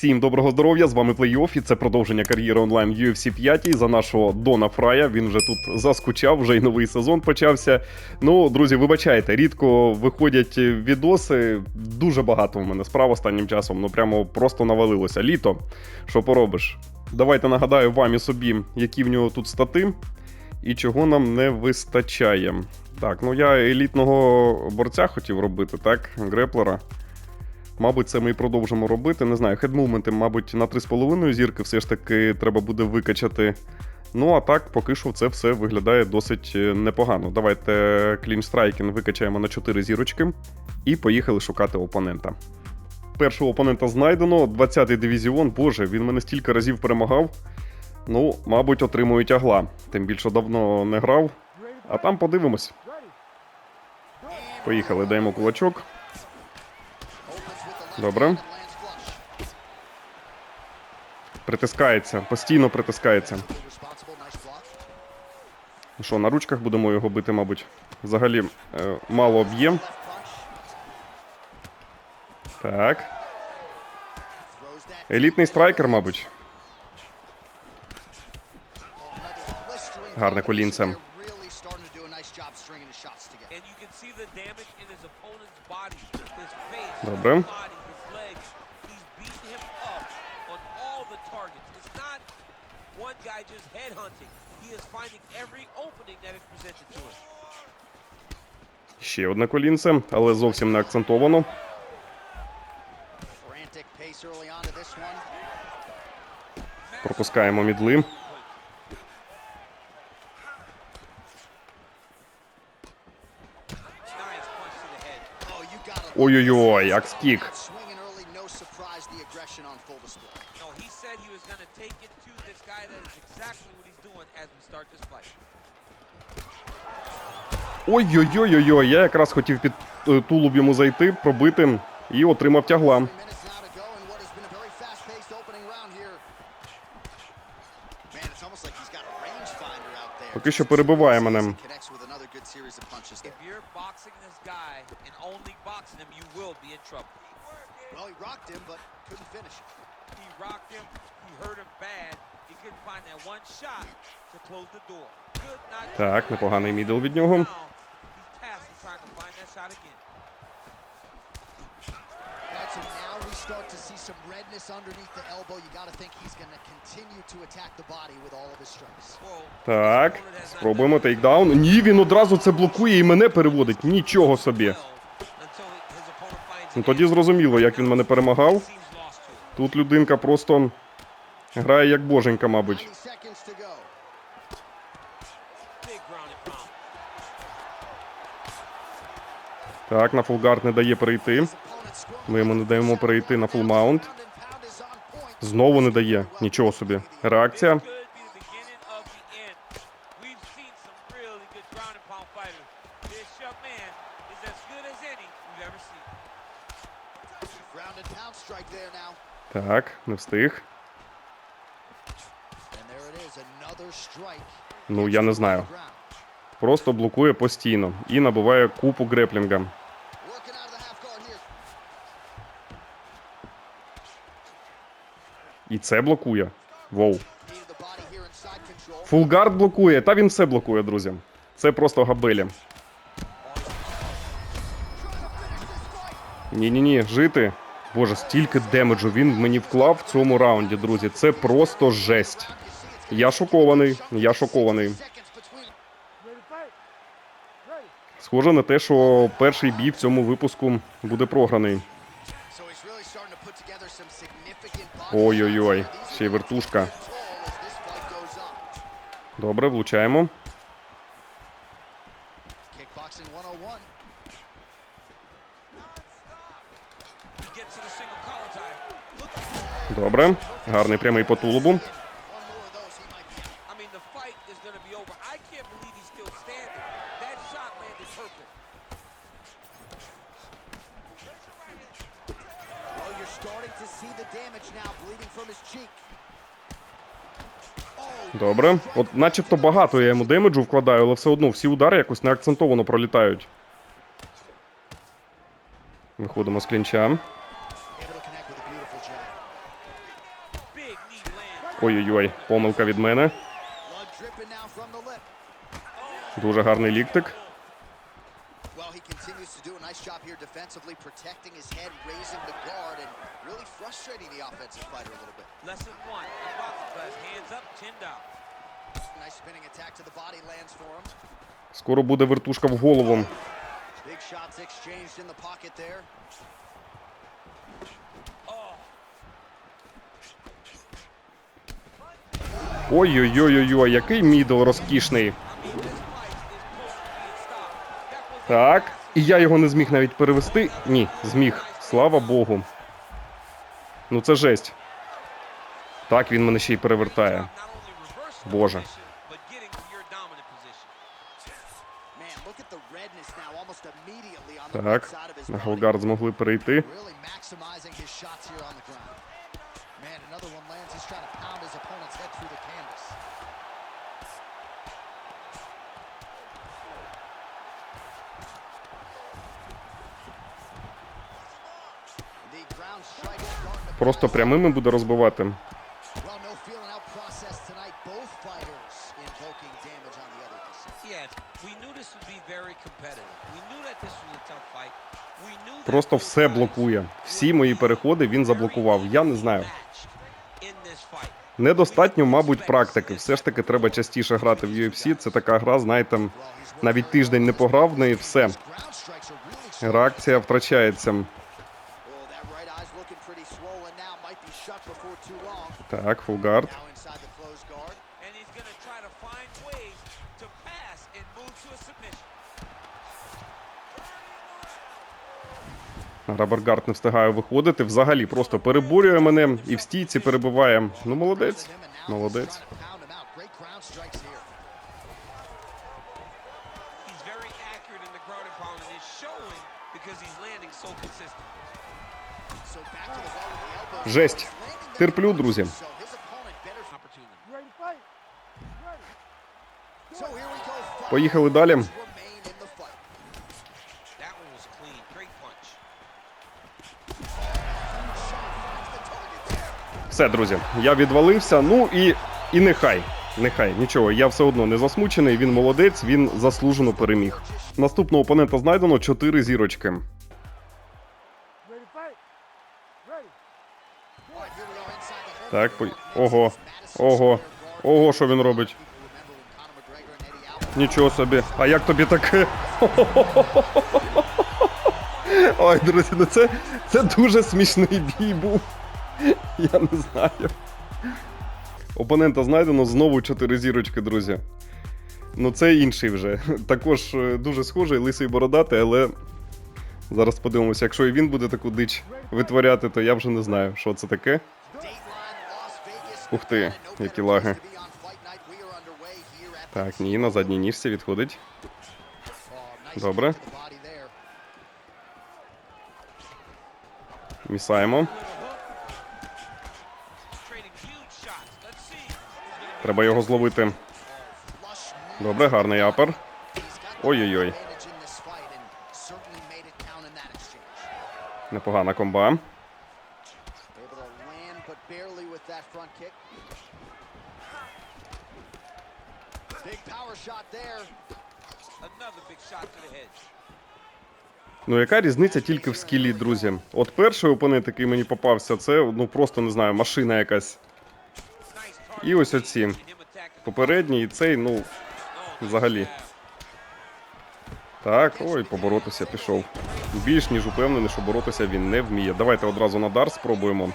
Всім доброго здоров'я! З вами плей-офф і це продовження кар'єри онлайн UFC 5 за нашого Дона Фрая. Він вже тут заскучав, вже й новий сезон почався. Ну, друзі, вибачайте, рідко виходять відоси. Дуже багато у мене справ останнім часом. Ну прямо просто навалилося. Літо. Що поробиш? Давайте нагадаю вам і собі, які в нього тут стати і чого нам не вистачає. Так, ну я елітного борця хотів робити, так? Греплера. Мабуть, це ми і продовжимо робити. Не знаю, хедмувменти, мабуть, на 3,5 зірки все ж таки треба буде викачати. Ну, а так, поки що це все виглядає досить е, непогано. Давайте клінч страйкінг викачаємо на 4 зірочки і поїхали шукати опонента. Першого опонента знайдено, 20-й дивізіон. Боже, він мене стільки разів перемагав. Ну, мабуть, отримують агла. Тим більше давно не грав. А там подивимось. Поїхали, даємо кулачок. Добре. Притискається, постійно притискається. Ну Що, на ручках будемо його бити, мабуть. Взагалі е, мало б'є. Так. Елітний страйкер, мабуть. Гарне колінце. And you can see the damage in his opponent's body, his face, Добре. his body, his legs. He's beating him up on all the targets. It's not one guy just headhunting. He is finding every opening that is presented to him. Ще одне колінце, але зовсім не акцентовано. Пропускаємо мідли. Nice punch to the head. Oh, you got it. Ой-ой-ой, акс-кік. Swinging early, no surprise. The aggression on full display. No, he said he was going to take it to this guy. That is exactly what he's doing as we start this fight. Ой-ой-ой-ой, я якраз хотів під е, тулуб йому зайти, пробити і отримав тягла. Three minutes now to go in what has been a very fast-paced opening round here. Man, it's almost like he's got a rangefinder out there. Поки що перебиває мене. Connects with another good series of punches If there. you're boxing this guy and only boxing him, you will be in trouble. Well, he rocked him, but couldn't finish it. He rocked him. He hurt him bad. He couldn't find that one shot to close the door. Could not. Так, непоганий мідл від нього. So now we start to see some redness underneath the elbow. You got to think he's going to continue to attack the body with all of his strikes. Так, спробуємо тейкдаун. Ні, він одразу це блокує і мене переводить. Нічого собі. Ну тоді зрозуміло, як він мене перемагав. Тут людинка просто грає як боженька, мабуть. 90 seconds to go. Big ground and pound. Так, на фулгард не дає перейти. Ми йому не даємо перейти на фул маунт. Ground and pound is on point. Знову не дає. Нічого собі. Реакція. Could be the beginning of the end. We've seen some really good ground and pound fighters. This young man is as good as any we've ever seen. Ground and pound strike there now. Так, не встиг. Ну, я не знаю. Просто блокує постійно і набиває купу греплінга. І це блокує. Воу. Фулгард блокує, та він все блокує, друзі. Це просто габелі. Ні-ні-ні, жити. Боже, стільки демеджу він мені вклав в цьому раунді, друзі. Це просто жесть. Я шокований. Я шокований. Схоже на те, що перший бій в цьому випуску буде програний. Ой-ой-ой, ще й вертушка. Добре, влучаємо. Добре. Гарний прямий по тулубу. Добре. От начебто багато я йому демеджу вкладаю, але все одно всі удари якось не акцентовано пролітають. Виходимо з клінча. Able to connect with a beautiful jab. Ой-ой-ой, помилка від мене. Дуже гарний ліктик. Well, he continues to do be stopped. That was Так. І я його не зміг навіть перевести. Ні, зміг. Слава Богу. Ну це жесть. Так, він мене ще й перевертає. Боже. position, but getting to your dominant position. Man, look at the redness now, almost immediately on the right Так, side of his на body. Голгард змогли перейти. Really maximizing his shots here on the ground. Man, another one lands. He's trying to pound his opponent's head through the canvas. The ground strike starting to Просто pass. прямими буде розбивати. Well, no feeling out process tonight. Both fighters invoking damage on the other. this time. Yes, we knew this would be very competitive. We knew that this was a tough fight. We knew that Просто все блокує. Всі мої переходи він заблокував. Я не знаю. Недостатньо, мабуть, практики. Все ж таки треба частіше грати в UFC. Це така гра, знаєте, навіть тиждень не пограв в неї, все. Реакція втрачається. Oh, that right eye's looking pretty swollen now. Might be shut before too long. Так, фулгард. Now inside the closed guard. And he's going to try to find ways to pass and move to a submission. Рабергард не встигає виходити. Взагалі просто переборює мене і в стійці перебиває. Ну, молодець. Молодець. Жесть. Терплю, друзі. Поїхали далі. Все, друзі, я відвалився. Ну і, і нехай. Нехай, нічого, я все одно не засмучений. Він молодець, він заслужено переміг. Наступного опонента знайдено 4 зірочки. Так, по... ого, ого, ого, що він робить? Нічого собі. А як тобі таке? Ой, друзі, ну це, це дуже смішний бій був. Я не знаю. Опонента знайдено знову 4 зірочки, друзі. Ну, це інший вже. Також е, дуже схожий, лисий бородатий, але зараз подивимося, якщо і він буде таку дич витворяти, то я вже не знаю, що це таке. Ух ти, які лаги. Так, ні, на задній ніжці відходить. Oh, Добре. Місаємо. Треба його зловити. Добре, гарний апер. Ой-ой-ой. advantage in Ну, яка різниця тільки в скілі, друзі? От перший опонент, який мені попався, це ну просто не знаю, машина якась. І ось оці. Попередній і цей, ну, взагалі. Так, ой, поборотися пішов. Більш ніж упевнений, що боротися він не вміє. Давайте одразу на дар спробуємо.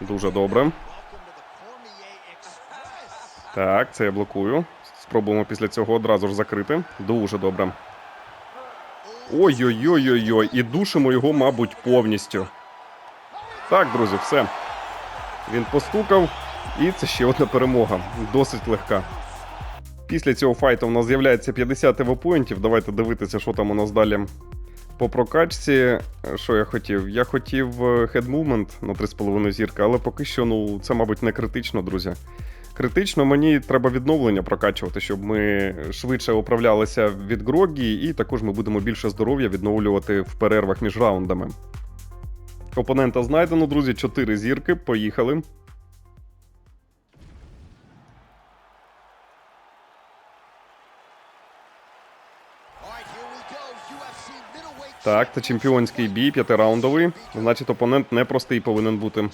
Дуже добре. Welcome to the Cormier Express. Так, це я блокую. Спробуємо після цього одразу ж закрити. Дуже добре. Ой-ой-ой-ой-ой. І душимо його, мабуть, повністю. Так, друзі, все. Він постукав, і це ще одна перемога. Досить легка. Після цього файту у нас з'являється 50 евопоінтів. Давайте дивитися, що там у нас далі по прокачці. Е, Що я хотів? Я хотів head на 3,5 зірка, але поки що, ну, це, мабуть, не критично, друзі. Критично мені треба відновлення прокачувати, щоб ми швидше оправлялися від Грогі, і також ми будемо більше здоров'я відновлювати в перервах між раундами. Опонента знайдено, друзі, 4 зірки. Поїхали. Так, це чемпіонський бій, п'ятираундовий. Значить, опонент непростий повинен бути.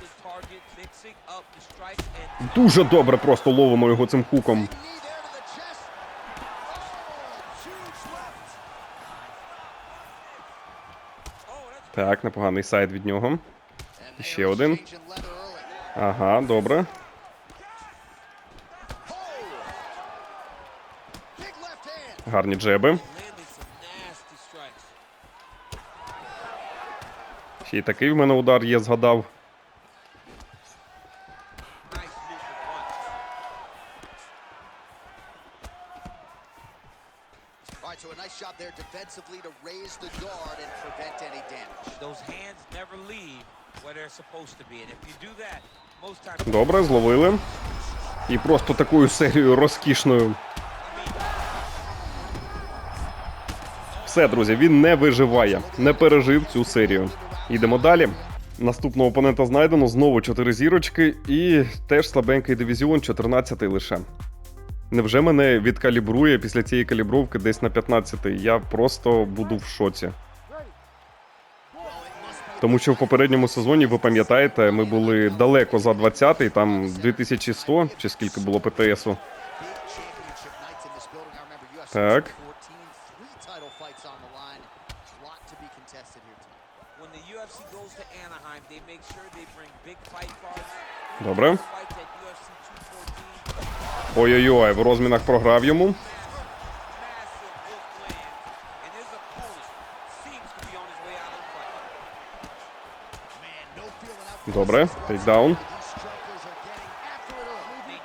The target, mixing up the strikes, and Дуже добре просто ловимо його цим хуком. Knee there to the chest. Oh, huge left. oh, that's Так, непоганий сайт від нього. Ще один. Ага, добре. Гарні джеби. Ще й такий в мене удар є, згадав. Nice move for punch. All right, so a nice shot there defensively to raise the guard and prevent any damage. Those hands never leave where they're supposed to be, and if you do that, most times Добре, зловили. І просто такою серією розкішною. Все, друзі, він не виживає, не пережив цю серію. Йдемо далі. Наступного опонента знайдено знову 4 зірочки і теж слабенький дивізіон, 14 лише. Невже мене відкалібрує після цієї калібровки десь на 15 Я просто буду в шоці. Тому що в попередньому сезоні, ви пам'ятаєте, ми були далеко за 20-й, там 2100 чи скільки було ПТСу. Так. 14, three title fights on the line. A lot to be contested here tonight. when the UFC goes to Anaheim, they make sure they bring big fight cards. Добре. Ой-ой-ой, в розмінах програв йому. Добре, тейкдаун.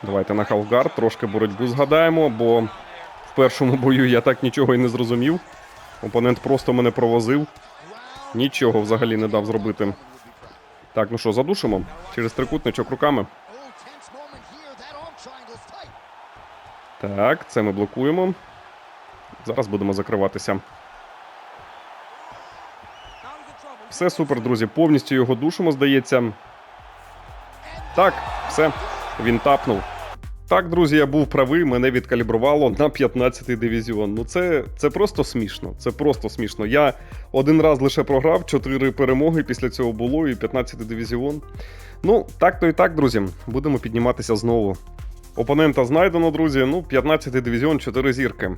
Давайте на халфгард, трошки боротьбу згадаємо, бо в першому бою я так нічого і не зрозумів. Опонент просто мене провозив. Нічого взагалі не дав зробити. Так, ну що, задушимо? Через трикутничок руками. Так, це ми блокуємо. Зараз будемо закриватися. Все супер, друзі. Повністю його душимо, здається. Так, все. Він тапнув. Так, друзі, я був правий, мене відкалібрувало на 15-й дивізіон. Ну це, це просто смішно. Це просто смішно. Я один раз лише програв, 4 перемоги після цього було, і 15-й дивізіон. Ну, так то і так, друзі. Будемо підніматися знову. Опонента знайдено, друзі. Ну, 15-й дивізіон, 4 зірки.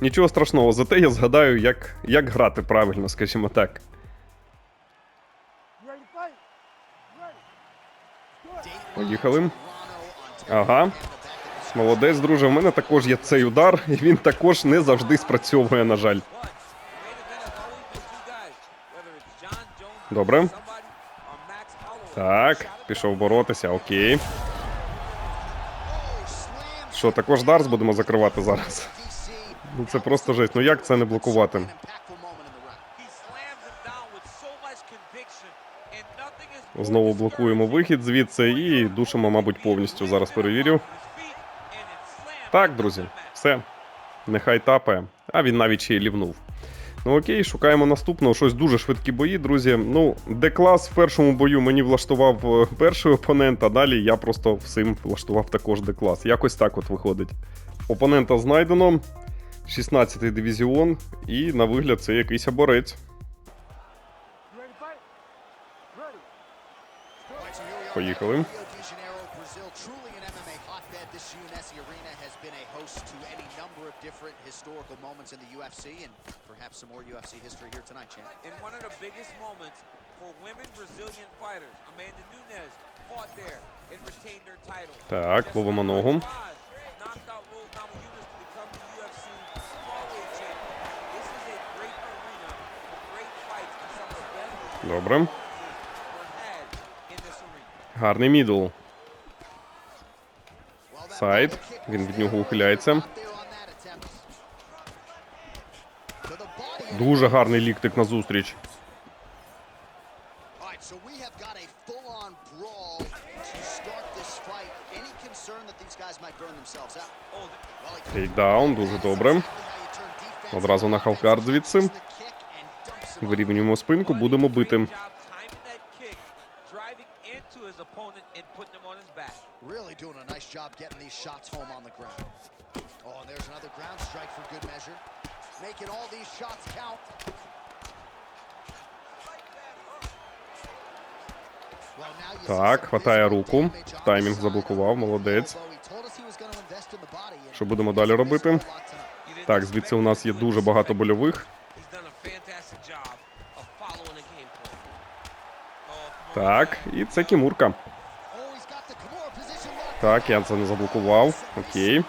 Нічого страшного, зате я згадаю, як, як грати правильно, скажімо так. Поїхали. Ага. Молодець, друже. В мене також є цей удар, і він також не завжди спрацьовує, на жаль. Добре. Так, пішов боротися, окей. Що, також Дарс будемо закривати зараз? Ну це просто жесть. Ну як це не блокувати? Знову блокуємо вихід звідси і душимо, мабуть, повністю. Зараз перевірю. Так, друзі, все. Нехай тапає. А він навіть ще й лівнув. Ну окей, шукаємо наступного. Щось дуже швидкі бої, друзі. Ну, Д-клас в першому бою мені влаштував е, перший опонент, а далі я просто всім влаштував також Д-клас. Якось так от виходить. Опонента знайдено. 16-й дивізіон, і на вигляд це якийсь оборець. You an MMA hotbed. This UNSC arena has been a host to any number of different historical moments in the UFC, and perhaps some more UFC history here tonight, champ. In one of the biggest moments for women Brazilian fighters, Amanda Nunes fought there and retained her title. Так, ловимо ногу. Knocked out Rose Namajunas to become the UFC strawweight champion. This is a great arena for great fights, and some of the best Добре. were had in this arena. Гарний мідл. Well, that Сайд. double kick Він від нього ухиляється. Дуже гарний ліктик. Oh, Well, he Тейкдаун, дуже добре. Одразу на халфгард звідси. Вирівнюємо спинку, будемо бити. great job timing that kick, driving into his opponent and putting him on his back. Really doing a nice job getting these shots home on the ground. Oh, and there's another ground strike for good measure. Making all these shots count. Так, хватає руку. Таймінг заблокував, молодець. Що будемо далі робити? Так, звідси у нас є дуже багато больових. Oh, Так, і це Кімурка. Oh, he's got the Kimura position locked. Так, я це не заблокував. Окей.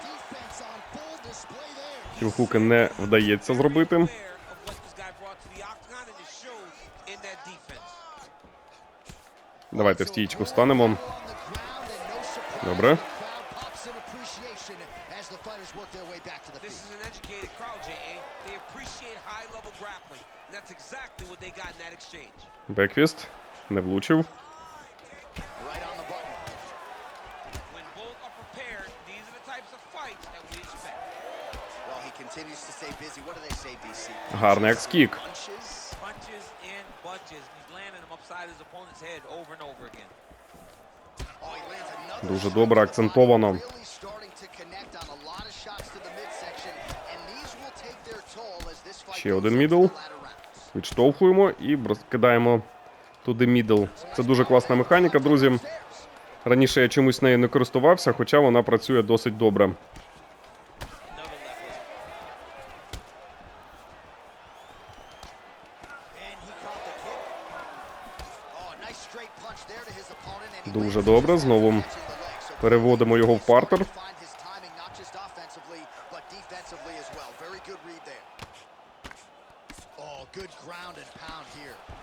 Кілхуки не вдається зробити. aware of what this guy brought to the their toll as this fight Ще один мідл. Відштовхуємо і кидаємо туди мідл. Це дуже класна механіка, друзі. Раніше я чомусь нею не користувався, хоча вона працює досить добре. Another left hook. And he caught the kick. Oh, a nice straight punch there to his opponent, and he Дуже добре. Знову переводимо його в партер.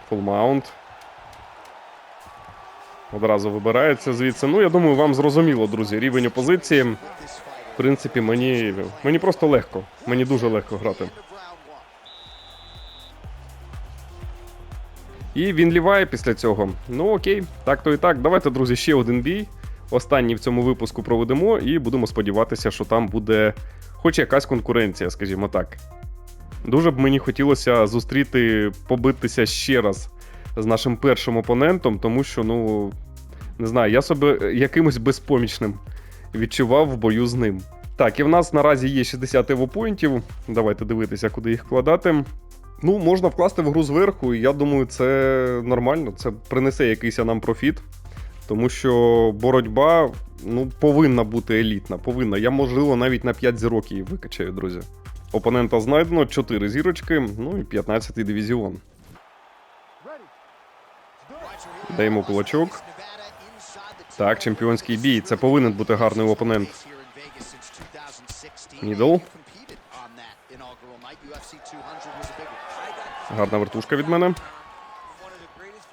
Фулмаунт. Одразу вибирається звідси. Ну, я думаю, вам зрозуміло, друзі, рівень опозиції. В принципі, мені, мені просто легко. Мені дуже легко грати. І він ліває після цього. Ну окей, так то і так. Давайте, друзі, ще один бій. Останній в цьому випуску проведемо, і будемо сподіватися, що там буде хоч якась конкуренція, скажімо так. Дуже б мені хотілося зустріти, побитися ще раз з нашим першим опонентом, тому що, ну, не знаю, я себе якимось безпомічним відчував в бою з ним. Так, і в нас наразі є 60 евопоінтів. Давайте дивитися, куди їх вкладати. Ну, можна вкласти в гру зверху, і я думаю, це нормально. Це принесе якийсь нам профіт. Тому що боротьба ну, повинна бути елітна. Повинна. Я, можливо, навіть на 5 зірок її викачаю, друзі. Опонента знайдено 4 зірочки, ну і 15-й дивізіон. Даємо кулачок. Так, чемпіонський бій. Це повинен бути гарний опонент. Here in Vegas since 2016. Мідл. You competed on that inaugural night. UFC 200 was a big one. Гарна вертушка від мене.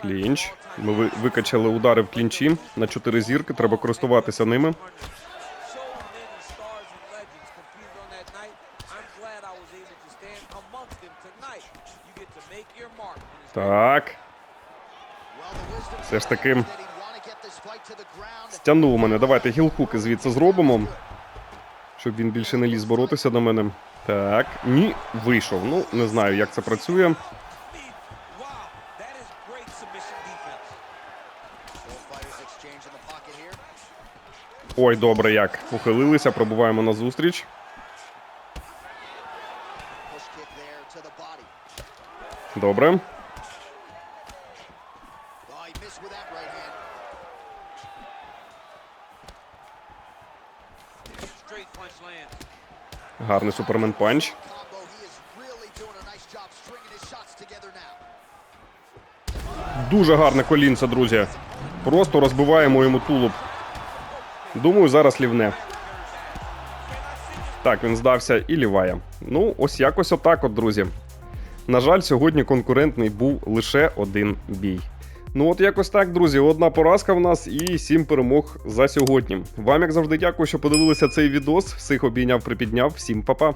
Клінч. Ми викачали удари в клінчі на 4 зірки. Треба користуватися ними. Так. Все ж таки стягнув мене. Давайте гілхуки звідси зробимо. Щоб він більше не ліз боротися до мене. Так, ні, вийшов. Ну, не знаю, як це працює. Ой, добре, як. Ухилилися, пробуваємо на зустріч. Добре. Oh, he missed with that right hand. Straight punch lands. Гарний супермен панч. Combo. He is really doing a nice job stringing his shots together now. Дуже гарне колінце, друзі. Просто розбиваємо йому тулуб. Думаю, зараз лівне. Так, він здався і ліває. Ну, ось якось отак, от, друзі. На жаль, сьогодні конкурентний був лише один бій. Ну, от якось так, друзі. Одна поразка в нас і сім перемог за сьогодні. Вам, як завжди, дякую, що подивилися цей відос. Всіх обійняв, припідняв. Всім па-па.